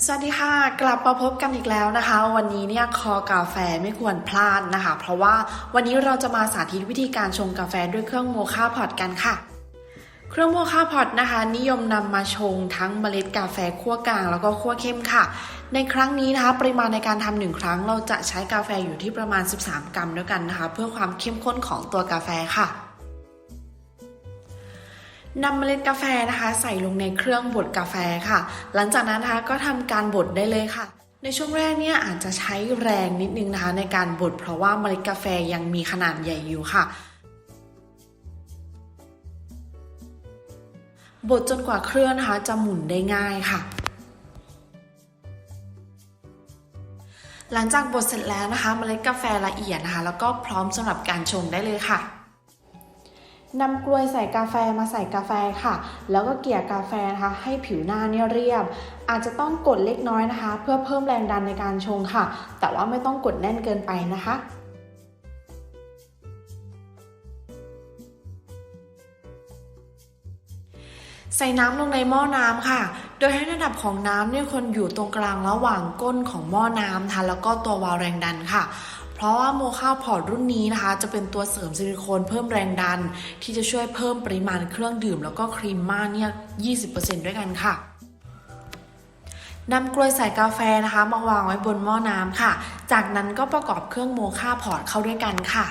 สวัสดีค่ะ กลับมาพบกันอีกแล้วนะคะ วันนี้เนี่ยคอกาแฟไม่ควรพลาดนะคะ เพราะว่าวันนี้เราจะมาสาธิตวิธีการชงกาแฟด้วยเครื่องโมคาพอตกันค่ะ เครื่องโมคาพอตนะคะ นิยมนำมาชงทั้งเมล็ดกาแฟคั่วกลางแล้วก็คั่วเข้มค่ะ ในครั้งนี้นะคะ ปริมาณในการทำหนึ่งครั้ง เราจะใช้กาแฟอยู่ที่ประมาณ 13 กรัมด้วยกันนะคะ เพื่อความเข้มข้นของตัวกาแฟค่ะ นำเมล็ดกาแฟนะคะ ใส่ลงในเครื่องบดกาแฟค่ะ หลังจากนั้นนะคะก็ทำการบดได้เลยค่ะ ในช่วงแรกเนี่ยอาจจะใช้แรงนิดนึงนะคะ ในการบดเพราะว่าเมล็ดกาแฟยังมีขนาดใหญ่อยู่ค่ะบดจนกว่าเครื่องนะคะจะหมุนได้ง่ายค่ะ หลังจากบดเสร็จแล้วนะคะเมล็ดกาแฟละเอียดนะคะ แล้วก็พร้อมสำหรับการชงได้เลยค่ะ นำกลวยใส่กาแฟมาใส่กาแฟค่ะ แล้วก็เกี่ยกาแฟนะคะให้ผิวหน้าเนี่ยเรียบ อาจจะต้องกดเล็กน้อยนะคะ เพื่อเพิ่มแรงดันในการชงค่ะ แต่ว่าไม่ต้องกดแน่นเกินไปนะคะใส่น้ำลงในหม้อน้ำค่ะ โดยให้ระดับของน้ำเนี่ยคนอยู่ตรงกลางระหว่างก้นของหม้อน้ำนะคะแล้วก็ตัววาล์วแรงดันค่ะ ราะว่าโมคาพอร์ตรุ่นนี้นะคะ จะเป็นตัวเสริมซิลิโคนเพิ่มแรงดัน ที่จะช่วยเพิ่มปริมาณเครื่องดื่ม แล้วก็ครีมม่าเนี่ย 20%ด้วยกันค่ะนำกลวยใส่กาแฟนะคะมาวางไว้บนหม้อน้ำค่ะ จากนั้นก็ประกอบเครื่องโมคาพอร์ตเข้าด้วยกันค่ะ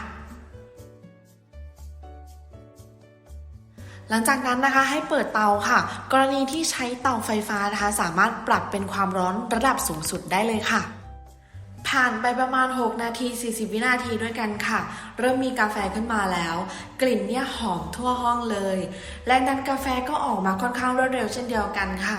หลังจากนั้นนะคะให้เปิดเตาค่ะ กรณีที่ใช้เตาไฟฟ้านะคะ สามารถปรับเป็นความร้อนระดับสูงสุดได้เลยค่ะ ผ่านไปประมาณ 6 นาที 40 วินาทีด้วยกันค่ะ เริ่มมีกาแฟขึ้นมาแล้ว กลิ่นเนี่ยหอมทั่วห้องเลยแรงดันกาแฟก็ออกมาค่อนข้างรวดเร็วเช่นเดียวกันค่ะ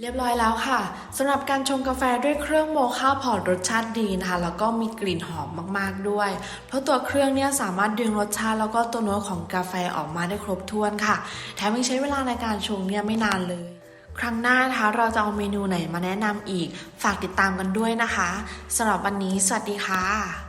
เรียบร้อยแล้วค่ะสำหรับการชงกาแฟด้วยเครื่องโมคาพอร์ตรสชาติดีนะคะ แล้วก็มีกลิ่นหอมมากๆด้วย เพราะตัวเครื่องเนี่ยสามารถดึงรสชาติแล้วก็ตัวเนื้อของกาแฟออกมาได้ครบถ้วนค่ะ แถมยังใช้เวลาในการชงเนี่ยไม่นานเลย ครั้งหน้านะคะเราจะเอาเมนูไหนมาแนะนำอีก ฝากติดตามกันด้วยนะคะสำหรับวันนี้ สวัสดีค่ะ